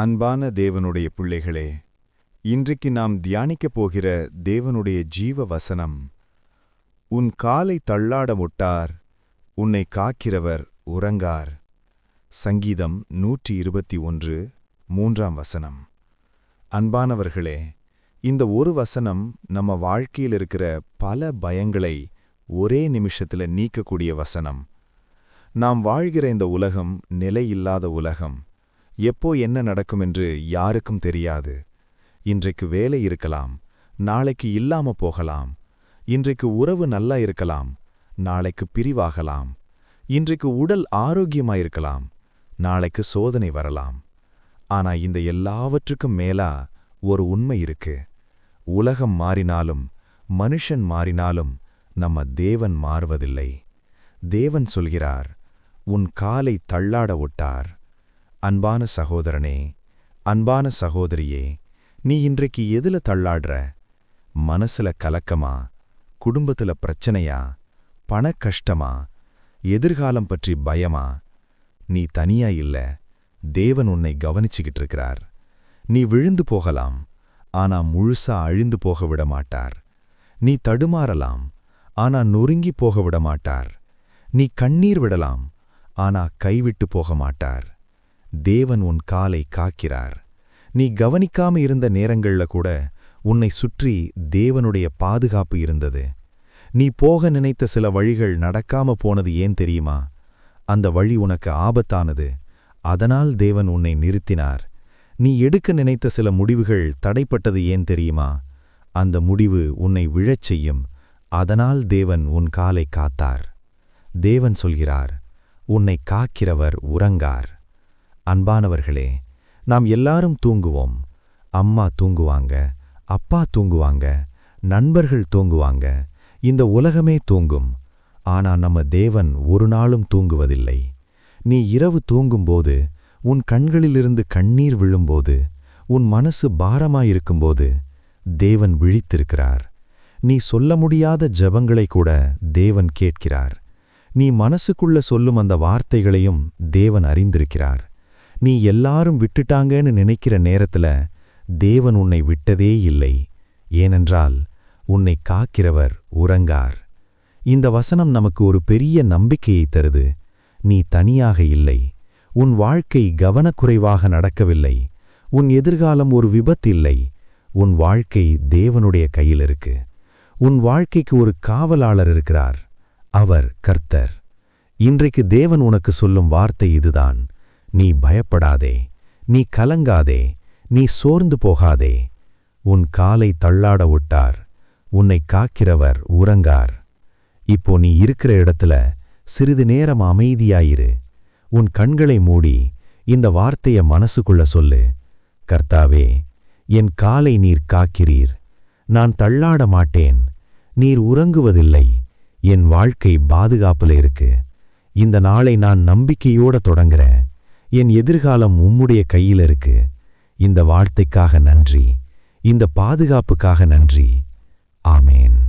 அன்பான தேவனுடைய பிள்ளைகளே இன்றைக்கு நாம் தியானிக்கப் போகிற தேவனுடைய ஜீவ வசனம் உன் காலை தள்ளாட முட்டார் உன்னை காக்கிறவர் உறங்கார். சங்கீதம் நூற்றி இருபத்தி ஒன்று மூன்றாம் வசனம். அன்பானவர்களே இந்த ஒரு வசனம் நம்ம வாழ்க்கையில் இருக்கிற பல பயங்களை ஒரே நிமிஷத்துல நீக்கக்கூடிய வசனம். நாம் வாழ்கிற இந்த உலகம் நிலையில்லாத உலகம். எப்போ என்ன நடக்கும் என்று யாருக்கும் தெரியாது. இன்றைக்கு வேலை இருக்கலாம் நாளைக்கு இல்லாம போகலாம் இன்றைக்கு உறவு நல்லா இருக்கலாம் நாளைக்கு பிரிவாகலாம் இன்றைக்கு உடல் ஆரோக்கியமாயிருக்கலாம் நாளைக்கு சோதனை வரலாம். ஆனா இந்த எல்லாவற்றுக்கும் மேலா ஒரு உண்மை இருக்கு. உலகம் மாறினாலும் மனுஷன் மாறினாலும் நம்ம தேவன் மாறுவதில்லை. தேவன் சொல்கிறார் உன் காலை தள்ளாட ஒட்டார். அன்பான சகோதரனே அன்பான சகோதரியே நீ இன்றைக்கு எதுல தள்ளாடுற? மனசுல கலக்கமா? குடும்பத்துல பிரச்சனையா? பண கஷ்டமா எதிர்காலம் பற்றி பயமா? நீ தனியா இல்ல தேவன் உன்னை கவனிச்சுக்கிட்டு இருக்கிறார் நீ விழுந்து போகலாம் ஆனா முழுசா அழிந்து போக விட மாட்டார். நீ தடுமாறலாம் ஆனா நொறுங்கி போக விட மாட்டார். நீ கண்ணீர் விடலாம் ஆனா கைவிட்டு போக மாட்டார். தேவன் உன் காலை காக்கிறார். நீ கவனிக்காம இருந்த நேரங்கள்ல கூட உன்னை சுற்றி தேவனுடைய பாதுகாப்பு இருந்தது. நீ போக நினைத்த சில வழிகள் நடக்காம போனது ஏன் தெரியுமா? அந்த வழி உனக்கு ஆபத்தானது. அதனால் தேவன் உன்னை நிறுத்தினார். நீ எடுக்க நினைத்த சில முடிவுகள் தடைப்பட்டது ஏன் தெரியுமா? அந்த முடிவு உன்னை விழச் செய்யும். அதனால் தேவன் உன் காலை காத்தார். தேவன் சொல்கிறார் உன்னை காக்கிறவர் உறங்கார். அன்பானவர்களே நாம் எல்லாரும் தூங்குவோம். அம்மா தூங்குவாங்க அப்பா தூங்குவாங்க நண்பர்கள் தூங்குவாங்க இந்த உலகமே தூங்கும். ஆனா நம்ம தேவன் ஒரு நாளும் தூங்குவதில்லை. நீ இரவு தூங்கும்போது உன் கண்களிலிருந்து கண்ணீர் விழும்போது உன் மனசு பாரமாயிருக்கும்போது தேவன் விழித்திருக்கிறார். நீ சொல்ல முடியாத ஜபங்களை கூட தேவன் கேட்கிறார். நீ மனசுக்குள்ள சொல்லும் அந்த வார்த்தைகளையும் தேவன் அறிந்திருக்கிறார். நீ எல்லாரும் விட்டுட்டாங்கன்னு நினைக்கிற நேரத்துல தேவன் உன்னை விட்டதே இல்லை. ஏனென்றால் உன்னை காக்கிறவர் உறங்கார். இந்த வசனம் நமக்கு ஒரு பெரிய நம்பிக்கையை தருது. நீ தனியாக இல்லை. உன் வாழ்க்கை கவனக்குறைவாக நடக்கவில்லை. உன் எதிர்காலம் ஒரு விபத்து இல்லை. உன் வாழ்க்கை தேவனுடைய கையில் இருக்கு. உன் வாழ்க்கைக்கு ஒரு காவலாளர் இருக்கிறார். அவர் கர்த்தர். இன்றைக்கு தேவன் உனக்கு சொல்லும் வார்த்தை இதுதான். நீ பயப்படாதே நீ கலங்காதே நீ சோர்ந்து போகாதே. உன் காலை தள்ளாட விட்டார் உன்னை காக்கிறவர் உறங்கார். இப்போ நீ இருக்கிற இடத்துல சிறிது நேரம் அமைதியாயிரு. உன் கண்களை மூடி இந்த வார்த்தையை மனசுக்குள்ள சொல்லு. கர்த்தாவே என் காலை நீர் காக்கிறீர். நான் தள்ளாட மாட்டேன். நீர் உறங்குவதில்லை. என் வாழ்க்கை பாதுகாப்புல இருக்கு. இந்த நாளை நான் நம்பிக்கையோட தொடங்குறேன். என் எதிர்காலம் உம்முடைய கையில் இருக்கு. இந்த வாழ்த்தைக்காக நன்றி. இந்த பாதுகாப்புக்காக நன்றி. ஆமேன்.